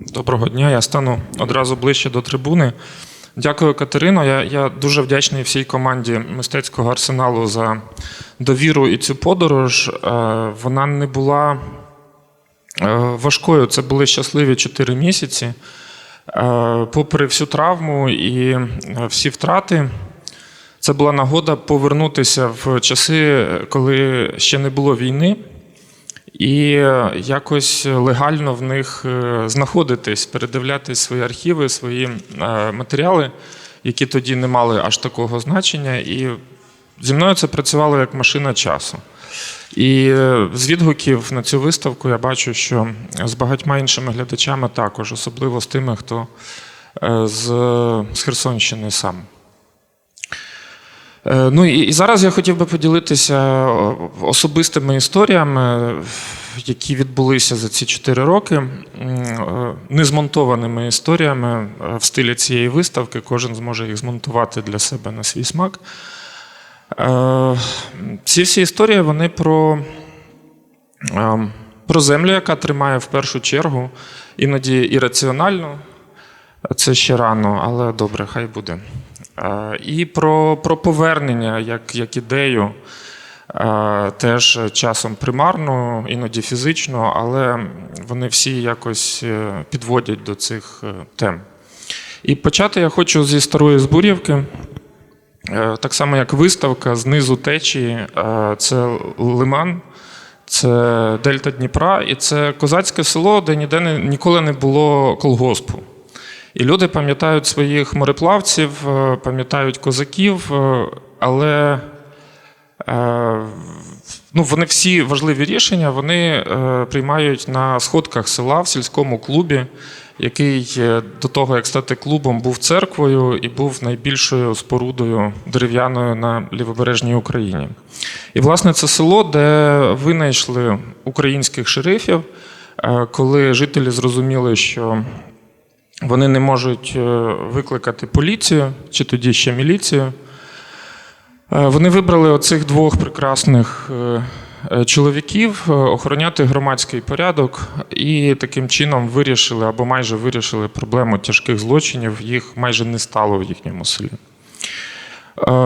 Доброго дня. Я стану одразу ближче до трибуни. Дякую, Катерино. Я, я дуже вдячний всій команді мистецького арсеналу за довіру і цю подорож. Е, Вона не була е, важкою. Це були щасливі 4 місяці. Е, Попри всю травму і всі втрати, це була нагода повернутися в часи, коли ще не було війни і е, якось легально в них е, знаходитись, передивлятись свої архіви, свої е, матеріали, які тоді не мали аж такого значення. І зі мною це працювало як машина часу. І з відгуків на цю виставку я бачу, що з багатьма іншими глядачами також, особливо з тими, хто з Херсонщини сам. Е, Ну і зараз я хотів би поділитися особистими історіями, які відбулися за ці чотири роки, е, незмонтованими історіями е, в стилі цієї виставки. Кожен зможе їх змонтувати для себе на свій смак. Е, Ці всі історії вони про, е, про землю, яка тримає в першу чергу, іноді ірраціонально. Це ще рано, але добре, хай буде. І про, про повернення як, як ідею, теж часом примарно, іноді фізично, але вони всі якось е, підводять до цих е, тем. І почати я хочу зі старої Збур'ївки. Е, Так само, як виставка знизу течії, це лиман, це Дельта Дніпра, і це козацьке село, де ніде ніколи не було колгоспу. І люди пам'ятають своїх мореплавців, е, пам'ятають козаків, е, але е, ну, вони всі важливі рішення вони приймають на сходках села в сільському клубі, який до того, як стати клубом, був церквою і був найбільшою спорудою дерев'яною на лівобережній Україні. І, власне, це село, де винайшли українських шерифів, коли жителі зрозуміли, що вони не можуть е, викликати поліцію чи тоді ще міліцію. Е, Вони вибрали оцих двох прекрасних е, чоловіків охороняти громадський порядок і таким чином вирішили або майже вирішили проблему тяжких злочинів. Їх майже не стало в їхньому селі.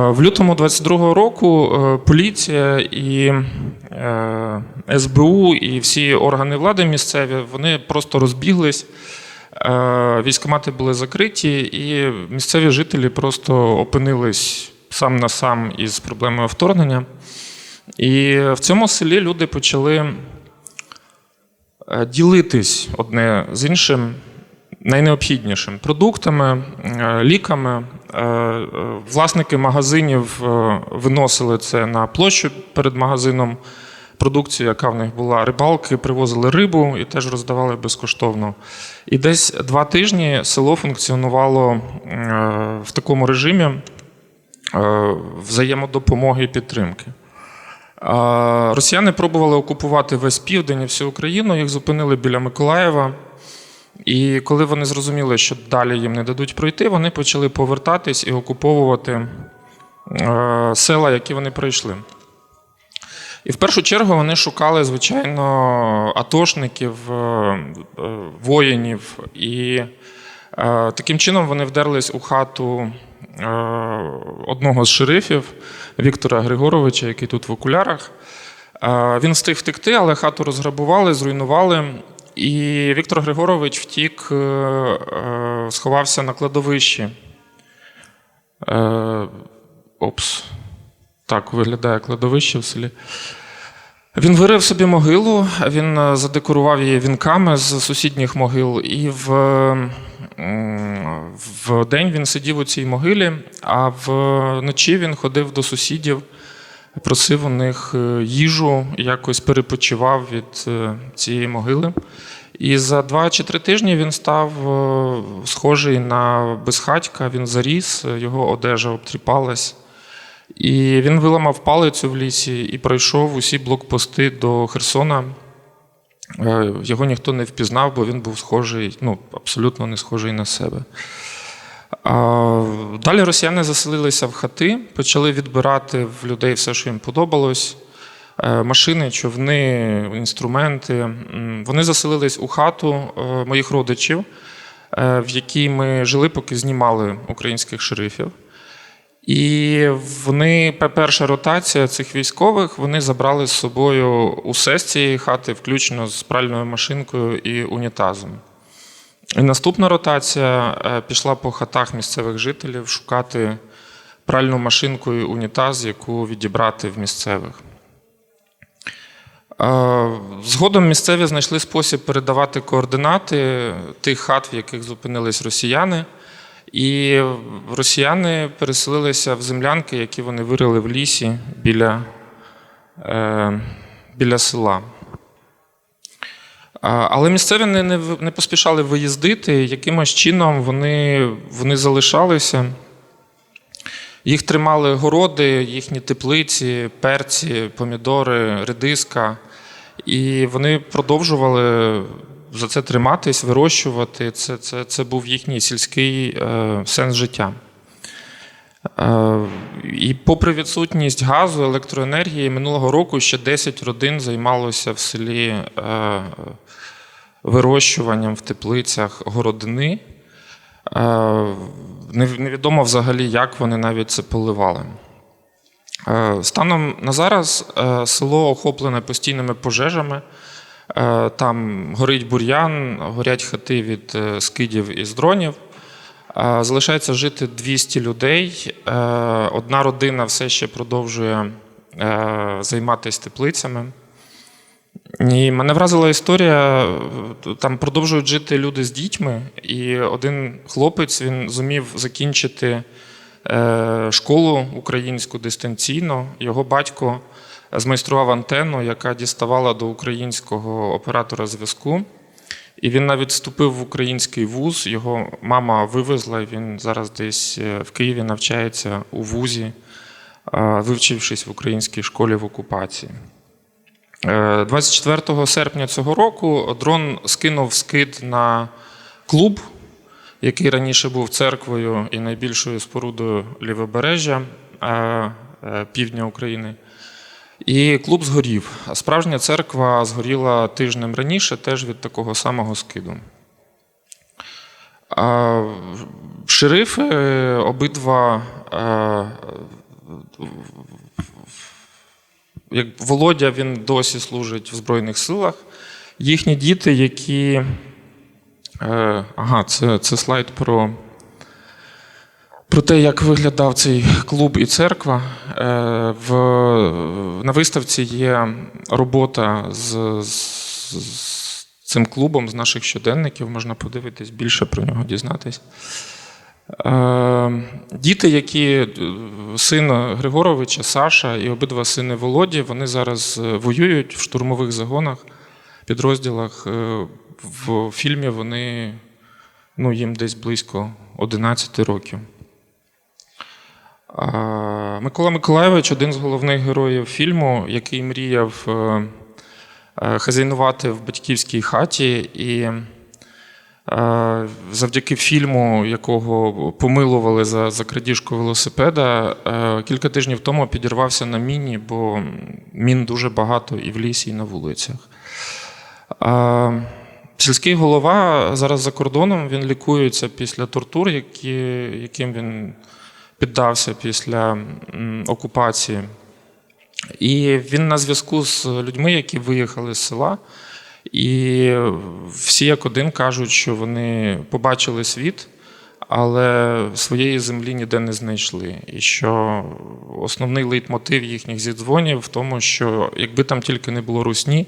В лютому 22-го року поліція і СБУ і всі органи влади місцеві вони просто розбіглись. Е, Військомати були закриті, і місцеві жителі просто опинились сам на сам із проблемою вторгнення. І в цьому селі люди почали е, ділитись одне з іншим найнеобхіднішим продуктами, е, ліками. Власники магазинів виносили це на площу перед магазином. Продукцію, яка в них була, рибалки привозили рибу і теж роздавали безкоштовно. І десь два тижні село функціонувало е, в такому режимі е, взаємодопомоги і підтримки. Росіяни пробували окупувати весь південь і всю Україну, їх зупинили біля Миколаєва. І коли вони зрозуміли, що далі їм не дадуть пройти, вони почали повертатись і окуповувати е, села, які вони пройшли. І в першу чергу вони шукали, звичайно, атошників, е, е, воїнів. І е, таким чином вони вдерлись у хату одного з шерифів Віктора Григоровича, який тут в окулярах. Він встиг втекти, але хату розграбували, зруйнували. І Віктор Григорович втік, сховався на кладовищі. Опс. Так виглядає кладовище в селі. Він вирив собі могилу, він е, задекорував її вінками з сусідніх могил, і в, в день він сидів у цій могилі, а вночі він ходив до сусідів, просив у них е, їжу, якось перепочивав від е, цієї могили. І за два чи три тижні він став схожий на безхатька, він заріс, його одежа обтріпалась. І він виламав палицю в лісі і пройшов усі блокпости до Херсона. Е, Його ніхто не впізнав, бо він був схожий, ну, абсолютно не схожий на себе. Далі росіяни заселилися в хати, почали відбирати в людей все, що їм подобалось. е, машини, човни, інструменти. Вони заселились у хату е, моїх родичів, в якій ми жили, поки знімали українських шерифів. І вони, перша ротація цих військових, вони забрали з собою усе з цієї хати, включно з пральною машинкою і унітазом. І наступна ротація е, пішла по хатах місцевих жителів шукати пральну машинку і унітаз, яку відібрати в місцевих. Е, Згодом місцеві знайшли спосіб передавати координати тих хат, в яких зупинились росіяни. І росіяни переселилися в землянки, які вони вирили в лісі біля, е, біля села. Але місцеві не, не, не поспішали виїздити, якимось чином вони, вони залишалися. Їх тримали городи, їхні теплиці, перці, помідори, редиска. І вони продовжували за це триматись, вирощувати. Це, це, це був їхній сільський е, сенс життя. Е, і попри відсутність газу, електроенергії, минулого року ще 10 родин займалося в селі е, вирощуванням в теплицях городини. Невідомо взагалі, як вони навіть це поливали. Станом на зараз село охоплене постійними пожежами. Е, Там горить бур'ян, горять хати від е, скидів і з дронів. Е, Залишається жити 200 людей. Одна родина все ще продовжує займатися теплицями. І мене вразила історія. Там продовжують жити люди з дітьми, і один хлопець він зумів закінчити школу українську дистанційно. Його батько змайстрував антенну, яка діставала до українського оператора зв'язку. І він навіть вступив в український вуз. Його мама вивезла, і він зараз десь е, в Києві навчається у вузі, е, вивчившись в українській школі в окупації. Е, 24 серпня цього року дрон скинув скид на клуб, який раніше був церквою і найбільшою спорудою лівобережжя е, е, півдня України. І клуб згорів. Справжня церква згоріла тижнем раніше, теж від такого самого скиду. Шерифи обидва, е, як Володя, він досі служить в Збройних силах. Їхні діти, які. е, Ага, це, це слайд про про те, як виглядав цей клуб і церква. Е, В, на виставці є робота з, з, з цим клубом, з наших щоденників. Можна подивитись більше про нього дізнатись. Е, Діти, які е, син Григоровича, Саша і обидва сини Володі, вони зараз воюють в штурмових загонах, підрозділах. В фільмі вони ну, їм десь близько 11 років. Микола Миколайович один з головних героїв фільму, який мріяв е, е, хазяйнувати в батьківській хаті. І е, завдяки фільму, якого помилували за, за крадіжку велосипеда, кілька тижнів тому підірвався на міні, бо мін дуже багато і в лісі, і на вулицях. Сільський голова зараз за кордоном він лікується після тортур, які, яким він піддався після окупації. І він на зв'язку з людьми, які виїхали з села. І всі як один кажуть, що вони побачили світ, але своєї землі ніде не знайшли. І що основний лейтмотив їхніх зідзвонів в тому, що якби там тільки не було русні,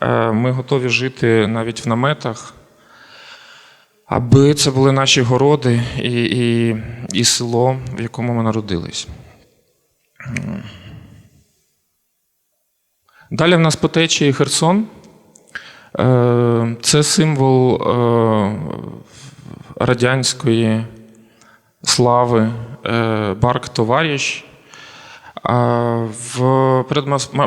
е, ми готові жити навіть в наметах, аби це були наші городи і, і, і село, в якому ми народились. Далі в нас по течії Херсон. Е, Це символ е, радянської слави е, Барк Товаріщ. В перед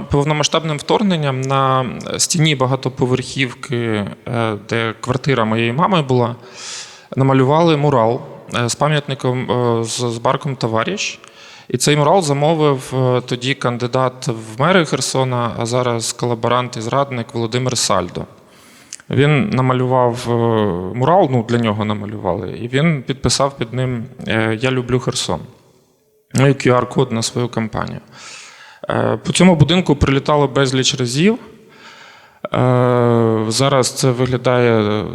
повномасштабним вторгненням на стіні багатоповерхівки, е, де квартира моєї мами була, намалювали мурал е, з пам'ятником е, з барком Товаріщ. І цей мурал замовив тоді кандидат в мери Херсона, а зараз колаборант і зрадник Володимир Сальдо. Він намалював мурал, ну для нього намалювали, і він підписав під ним Я люблю Херсон. Ну і QR-код на свою кампанію. Е, По цьому будинку прилітало безліч разів. Е, Зараз це виглядає е,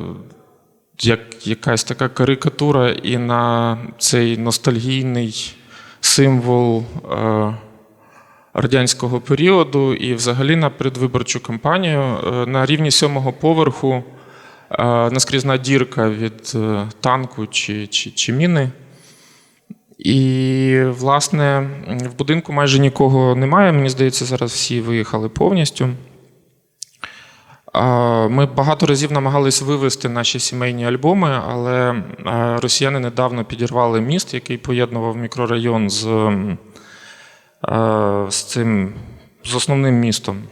як якась така карикатура, і на цей ностальгійний символ радянського періоду, і взагалі на передвиборчу кампанію на рівні сьомого поверху наскрізна дірка від танку чи, чи, чи міни. І, власне, в будинку майже нікого немає. Мені здається, зараз всі виїхали повністю. Ми багато разів намагались вивести наші сімейні альбоми, але росіяни недавно підірвали міст, який поєднував мікрорайон з, з цим з основним містом.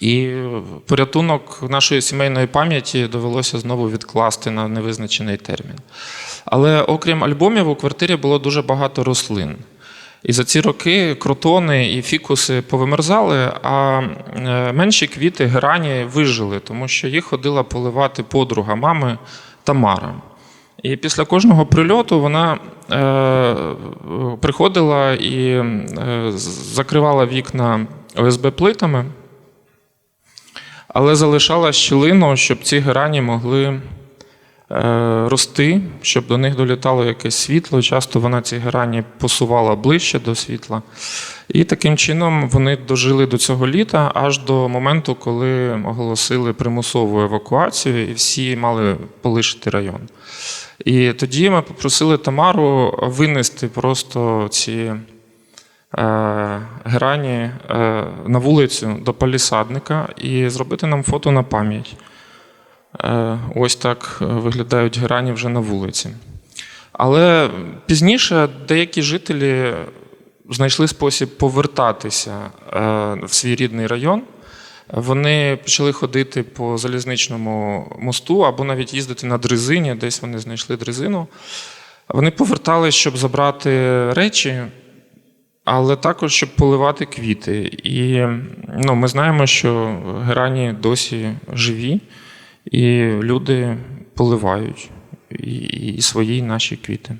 І порятунок нашої сімейної пам'яті довелося знову відкласти на невизначений термін. Але окрім альбомів, у квартирі було дуже багато рослин. І за ці роки кротони і фікуси повимерзали, а е, менші квіти герані вижили, тому що їх ходила поливати подруга мами Тамара. І після кожного прильоту вона е, приходила і е, закривала вікна ОСБ плитами, але залишала щілину, щоб ці герані могли рости, щоб до них долітало якесь світло. Часто вона ці герані посувала ближче до світла. І таким чином вони дожили до цього літа аж до моменту, коли оголосили примусову евакуацію, і всі мали полишити район. І тоді ми попросили Тамару винести просто ці е, грані е, на вулицю до палісадника і зробити нам фото на пам'ять. Е, ось так е, виглядають герані вже на вулиці. Але пізніше деякі жителі знайшли спосіб повертатися е, в свій рідний район. Вони почали ходити по залізничному мосту або навіть їздити на дрезині, десь вони знайшли дрезину. Вони повертались, щоб забрати речі, але також щоб поливати квіти. І ну, ми знаємо, що герані досі живі, і люди поливають і, і свої і наші квіти.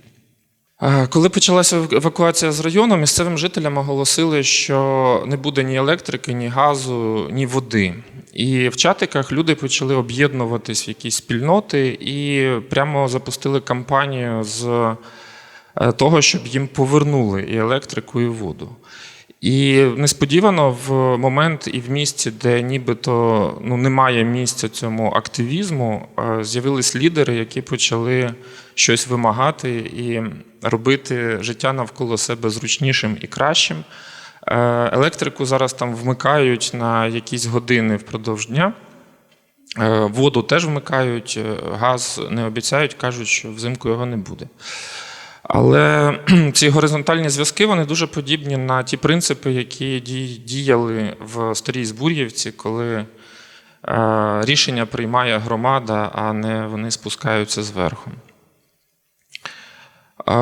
Коли почалася евакуація з району, місцевим жителям оголосили, що не буде ні електрики, ні газу, ні води. І в чатиках люди почали об'єднуватись в якісь спільноти і прямо запустили кампанію з е, того, щоб їм повернули і електрику, і воду. І несподівано в момент і в місці, де нібито ну, немає місця цьому активізму, е, з'явились лідери, які почали щось вимагати і робити життя навколо себе зручнішим і кращим. Е, Електрику зараз там вмикають на якісь години впродовж дня. Е, Воду теж вмикають, газ не обіцяють, кажуть, що взимку його не буде. Але ці горизонтальні зв'язки вони дуже подібні на ті принципи, які діяли в старій Збур'ївці, коли е, рішення приймає громада, а не вони спускаються зверху. Е,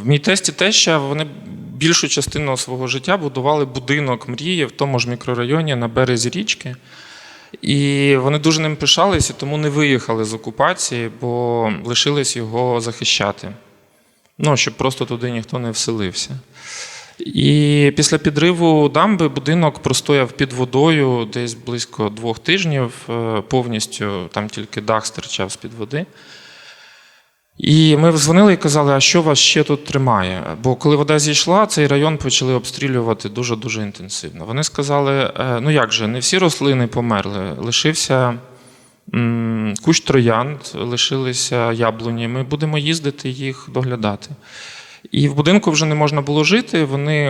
В мій тесті теща вони більшу частину свого життя будували будинок мрії в тому ж мікрорайоні на березі річки. І вони дуже ним пишалися, тому не виїхали з окупації, бо лишились його захищати. Ну, щоб просто туди ніхто не вселився. І після підриву дамби будинок простояв під водою десь близько двох тижнів, е, повністю там тільки дах стирчав з-під води. І ми дзвонили і казали, а що вас ще тут тримає? Бо коли вода зійшла, цей район почали обстрілювати дуже-дуже інтенсивно. Вони сказали: «Е, ну як же, не всі рослини померли, лишився кущ троянд, лишилися яблуні. Ми будемо їздити їх доглядати. І в будинку вже не можна було жити. Вони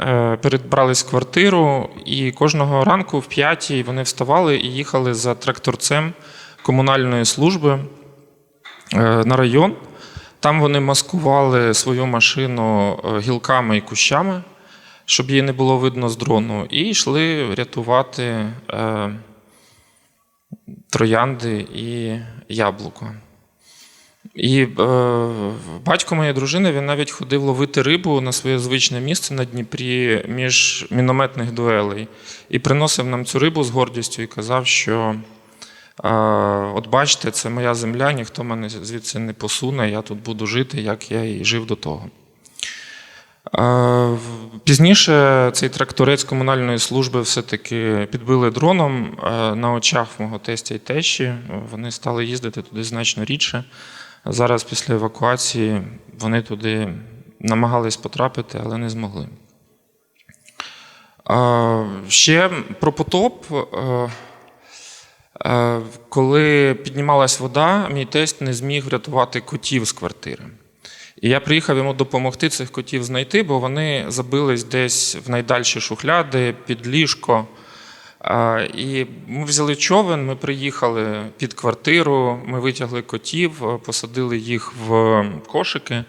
е, перебрались квартиру, і кожного ранку в п'ятій вони вставали і їхали за тракторцем комунальної служби е, на район. Там вони маскували свою машину е, гілками і кущами, щоб її не було видно з дрону, і йшли рятувати троянди і яблуко. І е, батько моєї дружини він навіть ходив ловити рибу на своє звичне місце на Дніпрі між мінометних дуелей. І приносив нам цю рибу з гордістю і казав, що е, от бачите, це моя земля, ніхто мене звідси не посуне, я тут буду жити, як я і жив до того. Пізніше цей тракторець комунальної служби все-таки підбили дроном на очах мого тестя і тещі. Вони стали їздити туди значно рідше. Зараз, після евакуації, вони туди намагались потрапити, але не змогли. Ще про потоп. Коли піднімалась вода, мій тесть не зміг врятувати котів з квартири. І я приїхав йому допомогти цих котів знайти, бо вони забились десь в найдальші шухляди, під ліжко. І ми взяли човен, ми приїхали під квартиру, ми витягли котів, е, посадили їх в кошики.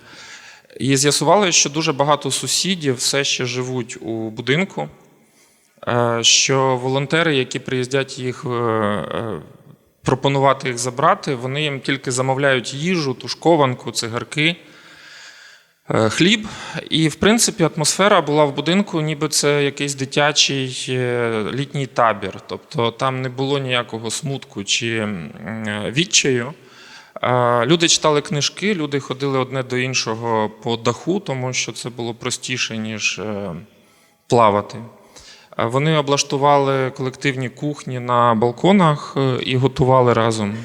І з'ясували, що дуже багато сусідів все ще живуть у будинку, е, що волонтери, які приїздять їх е, пропонувати їх забрати, вони їм тільки замовляють їжу, тушкованку, цигарки. Е, Хліб, і в принципі атмосфера була в будинку, ніби це якийсь дитячий е, літній табір. Тобто там не було ніякого смутку чи е, відчаю. Люди читали книжки, люди ходили одне до іншого по даху, тому що це було простіше, ніж плавати. Вони облаштували колективні кухні на балконах і готували разом.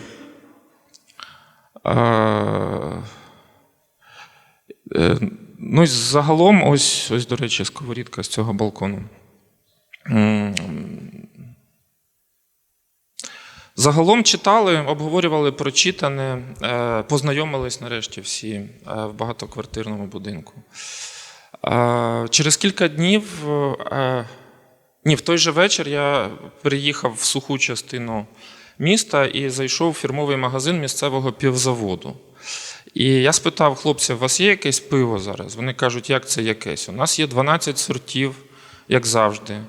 Е, Ну, і загалом, ось, ось, до речі, сковорідка з цього балкону. Загалом читали, обговорювали прочитане, е, познайомились нарешті всі е, в багатоквартирному будинку. Через кілька днів, ні, в той же вечір я переїхав в суху частину міста і зайшов в фірмовий магазин місцевого півзаводу. І я спитав хлопців, у вас є якесь пиво зараз? Вони кажуть, як це якесь? У нас є 12 сортів, як завжди.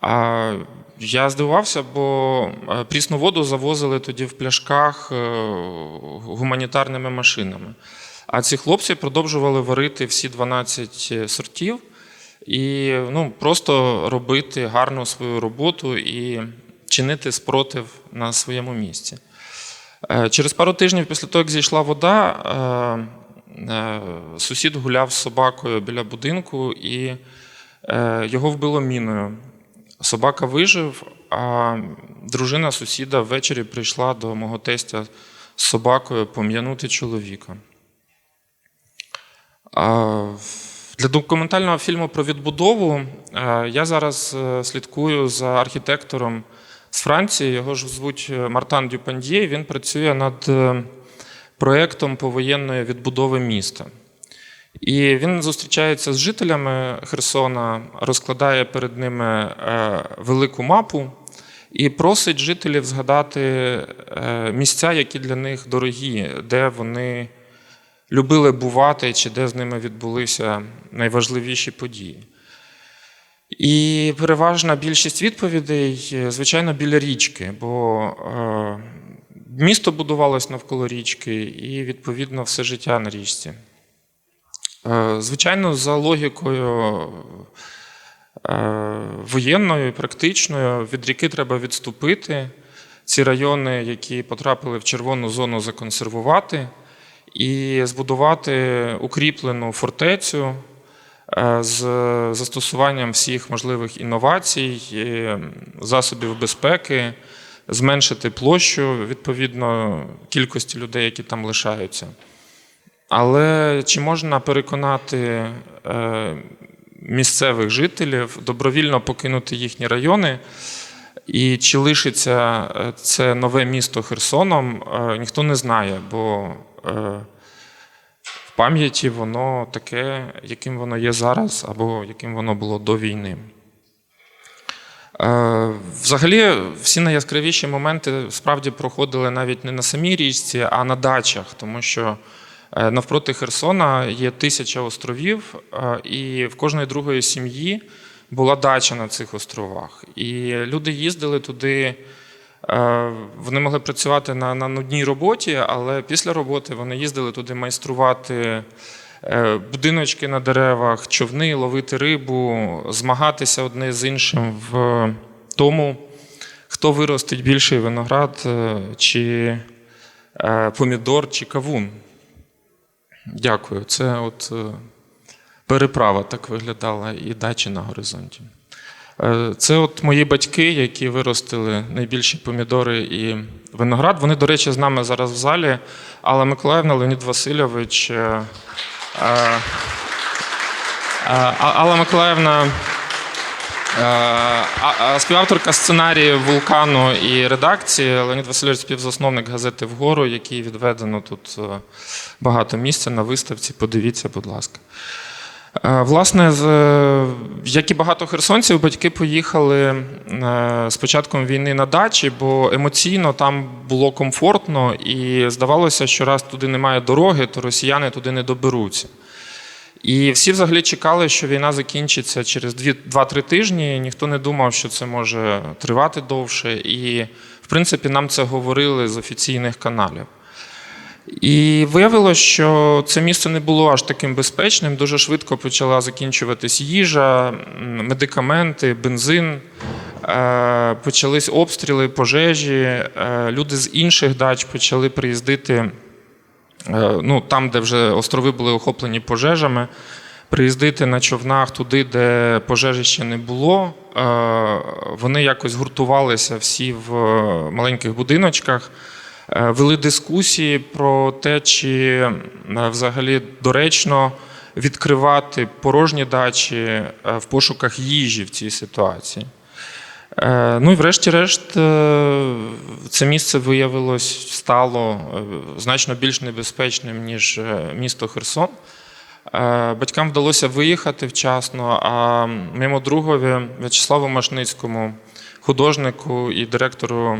А я здивувався, бо е, прісну воду завозили тоді в пляшках е, гуманітарними машинами. А ці хлопці продовжували варити всі 12 сортів і ну, просто робити гарну свою роботу і чинити спротив на своєму місці. Е, Через пару тижнів після того, як зійшла вода, е, е, сусід гуляв з собакою біля будинку і його вбило міною. Собака вижив, а дружина сусіда ввечері прийшла до мого тестя з собакою пом'янути чоловіка. Для документального фільму про відбудову я зараз слідкую за архітектором з Франції. Його ж звуть е, Мартан Дюпандє. Він працює над е, проєктом повоєнної відбудови міста. І він зустрічається з жителями Херсона, розкладає перед ними е, велику мапу і просить жителів згадати місця, які для них дорогі, де вони любили бувати, чи де з ними відбулися найважливіші події. І переважна більшість відповідей, е, звичайно, біля річки, бо е, місто будувалось навколо річки, і, відповідно, все життя на річці. Е, Звичайно, за логікою воєнною практичною від ріки треба відступити. Ці райони, які потрапили в червону зону, законсервувати і збудувати укріплену фортецю з застосуванням всіх можливих інновацій, е, засобів безпеки, зменшити площу відповідно кількості людей, які там лишаються. Але чи можна переконати е, місцевих жителів добровільно покинути їхні райони? І чи лишиться е, це нове місто Херсоном, е, ніхто не знає, бо е, пам'яті воно таке, яким воно є зараз, або яким воно було до війни. Е, Взагалі, всі найяскравіші моменти справді проходили навіть не на самій річці, а на дачах, тому що е, навпроти Херсона є тисяча островів, е, і в кожної другої сім'ї була дача на цих островах. І люди їздили туди Вони могли працювати на, на нудній роботі, але після роботи вони їздили туди майструвати е, будиночки на деревах, човни, ловити рибу, змагатися одне з іншим в тому, хто виростить більший виноград, е, чи е, помідор, чи кавун. Дякую. Це от е, переправа так виглядала і дачі на горизонті. Е, Це от мої батьки, які виростили найбільші помідори і виноград. Вони, до речі, з нами зараз в залі. Алла Миколаївна, Леонід Васильович. е, е, Алла Миколаївна. Співавторка сценарію вулкану і редакції Леонід Васильович співзасновник газети Вгору, який відведено тут багато місця на виставці. Подивіться, будь ласка. Е, Власне, е, як і багато херсонців, батьки поїхали е, з початком війни на дачі, бо емоційно там було комфортно і здавалося, що раз туди немає дороги, то росіяни туди не доберуться. І всі взагалі чекали, що війна закінчиться через 2-3 тижні. Ніхто не думав, що це може тривати довше. І, в принципі, нам це говорили з офіційних каналів. І виявилося, що це місце не було аж таким безпечним. Дуже швидко почала закінчуватись їжа, медикаменти, бензин. Е, Почались обстріли, пожежі. Е, Люди з інших дач почали приїздити е, ну, там, де вже острови були охоплені пожежами, приїздити на човнах туди, де пожежі ще не було. Вони якось гуртувалися всі в маленьких будиночках. Е, Вели дискусії про те, чи е, взагалі доречно відкривати порожні дачі е, в пошуках їжі в цій ситуації. Ну і врешті-решт, це місце виявилось стало значно більш небезпечним, ніж місто Херсон. Батькам вдалося виїхати вчасно, а моєму другові В'ячеславу Машницькому, художнику і директору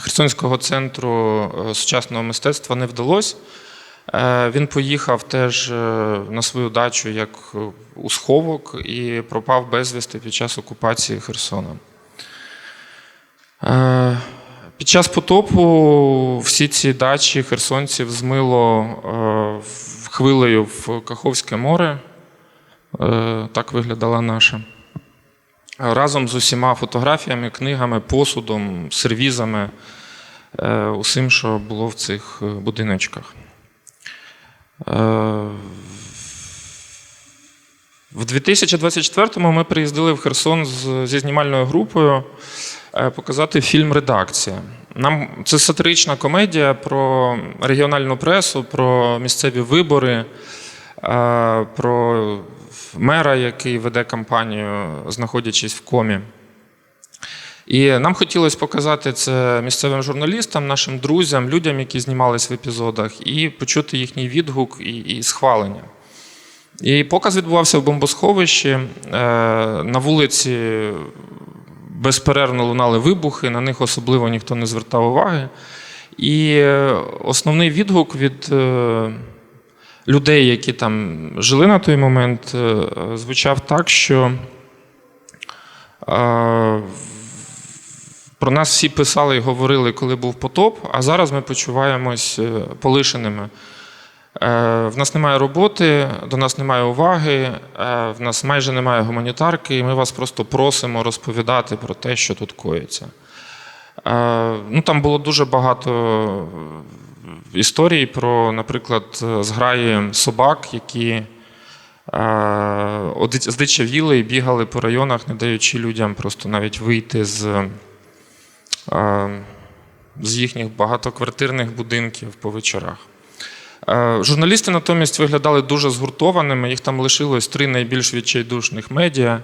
Херсонського центру е, сучасного мистецтва не вдалося. Е, Він поїхав теж е, на свою дачу як у сховок і пропав безвісти під час окупації Херсона. Під час потопу всі ці дачі херсонців змило хвилею в Каховське море. Так виглядала наша. Разом з усіма фотографіями, книгами, посудом, сервізами, е, усім, що було в цих е, будиночках. Е, В 2024-му ми приїздили в Херсон зі знімальною групою показати фільм Редакція. Нам це сатирична комедія про регіональну пресу, про місцеві вибори, про мера, який веде кампанію, знаходячись в комі. І нам хотілося показати це місцевим журналістам, нашим друзям, людям, які знімались в епізодах, і почути їхній відгук і, і схвалення. І показ відбувався в бомбосховищі. Е, На вулиці безперервно лунали вибухи, на них особливо ніхто не звертав уваги. І е, основний відгук від е, людей, які там жили на той момент, е, звучав так, що е, про нас всі писали і говорили, коли був потоп, а зараз ми почуваємось е, полишеними. В нас немає роботи, до нас немає уваги, в нас майже немає гуманітарки, і ми вас просто просимо розповідати про те, що тут коїться. Ну, там було дуже багато історій про, наприклад, зграї собак, які е, здичавіли і бігали по районах, не даючи людям просто навіть вийти з, е, з їхніх багатоквартирних будинків по вечорах. Е, Журналісти натомість виглядали дуже згуртованими. Їх там лишилось три найбільш відчайдушних медіа.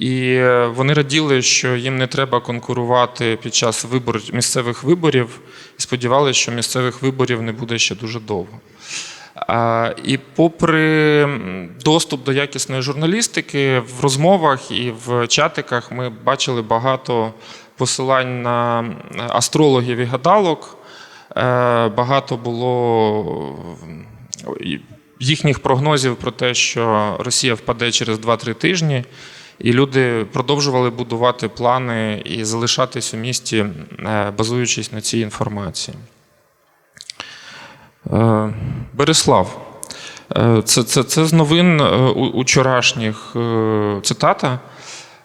І е, вони раділи, що їм не треба конкурувати під час вибор, місцевих виборів, і сподівалися, що місцевих виборів не буде ще дуже довго. І попри доступ до якісної журналістики, в розмовах і в чатиках ми бачили багато посилань на астрологів і гадалок. Е, Багато було їхніх прогнозів про те, що Росія впаде через 2-3 тижні. І люди продовжували будувати плани і залишатись у місті, е, базуючись на цій інформації. Е, Береслав. Е, Це, це, це з новин учорашніх цитата.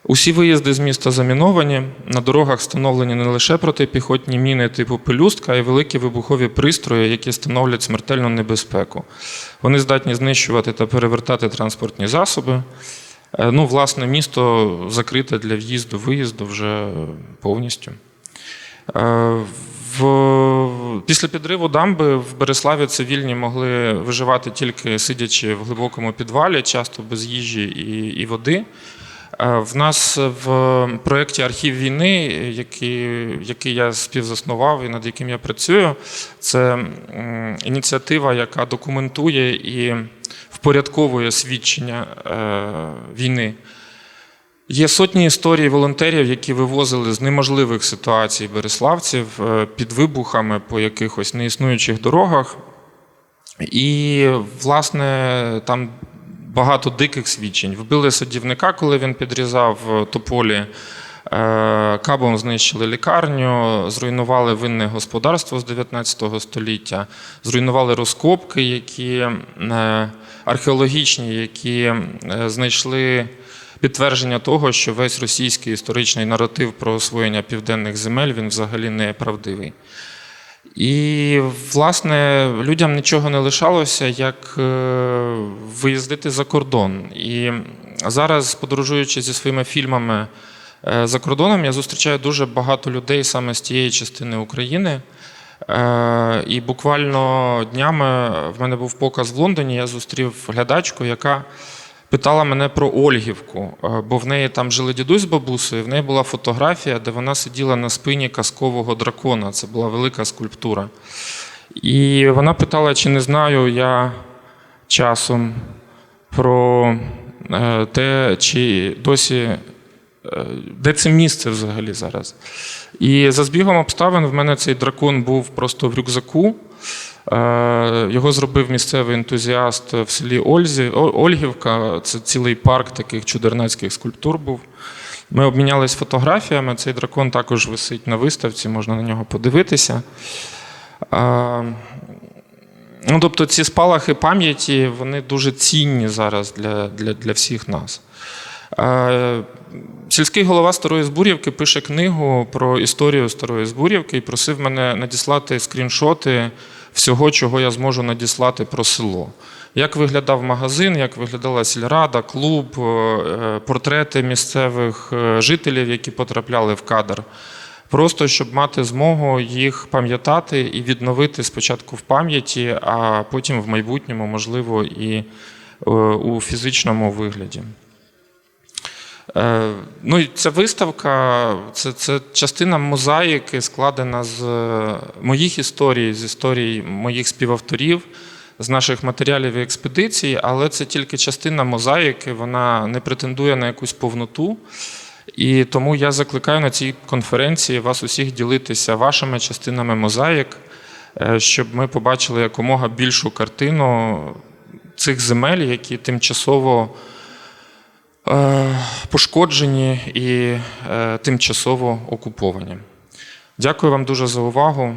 Усі виїзди з міста заміновані. На дорогах встановлені не лише протипіхотні міни типу пелюстка, а й великі вибухові пристрої, які становлять смертельну небезпеку. Вони здатні знищувати та перевертати транспортні засоби. Е, Ну, власне, місто закрите для в'їзду, виїзду вже повністю. Е, В... Після підриву дамби в Береславі цивільні могли виживати тільки сидячи в глибокому підвалі, часто без їжі і, і води. Е, В нас в проєкті Архів війни, який, який я співзаснував і над яким я працюю, це ініціатива, яка документує і впорядковує свідчення е, війни. Є сотні історій волонтерів, які вивозили з неможливих ситуацій береславців е, під вибухами по якихось неіснуючих дорогах. І, власне, там багато диких свідчень. Вбили садівника, коли він підрізав е, тополі. Е, Кабом знищили лікарню, зруйнували винне господарство з 19 століття, зруйнували розкопки, які е, археологічні, які е, знайшли підтвердження того, що весь російський історичний наратив про освоєння південних земель він взагалі не правдивий. І, власне, людям нічого не лишалося, як виїздити за кордон. І зараз, подорожуючи зі своїми фільмами за кордоном, я зустрічаю дуже багато людей саме з тієї частини України. Е, І буквально днями в мене був показ в Лондоні. Я зустрів глядачку, яка питала мене про Ольгівку, е, бо в неї там жили дідусь з бабусею, в неї була фотографія, де вона сиділа на спині казкового дракона. Це була велика скульптура. І вона питала, чи не знаю я часом про е, те, чи досі. Де це місце взагалі зараз? І за збігом обставин в мене цей дракон був просто в рюкзаку. Е, Його зробив місцевий ентузіаст в селі Ользі, Ольгівка. Це цілий парк таких чудернацьких скульптур був. Ми обмінялись фотографіями. Цей дракон також висить на виставці, можна на нього подивитися. Е, Ну, тобто ці спалахи пам'яті вони дуже цінні зараз для, для, для всіх нас. Сільський голова Старої Збур'ївки пише книгу про історію Старої Збур'ївки і просив мене надіслати скріншоти всього, чого я зможу надіслати про село. Як виглядав магазин, як виглядала сільрада, клуб, е, портрети місцевих е, жителів, які потрапляли в кадр. Просто щоб мати змогу їх пам'ятати і відновити спочатку в пам'яті, а потім в майбутньому, можливо, і е, у фізичному вигляді. Е, Ну, ця виставка це, це частина мозаїки, складена з е, моїх історій, з історій моїх співавторів, з наших матеріалів і експедицій, але це тільки частина мозаїки, вона не претендує на якусь повноту. І тому я закликаю на цій конференції вас усіх ділитися вашими частинами мозаїк, е, щоб ми побачили якомога більшу картину цих земель, які тимчасово пошкоджені і е, тимчасово окуповані. Дякую вам дуже за увагу.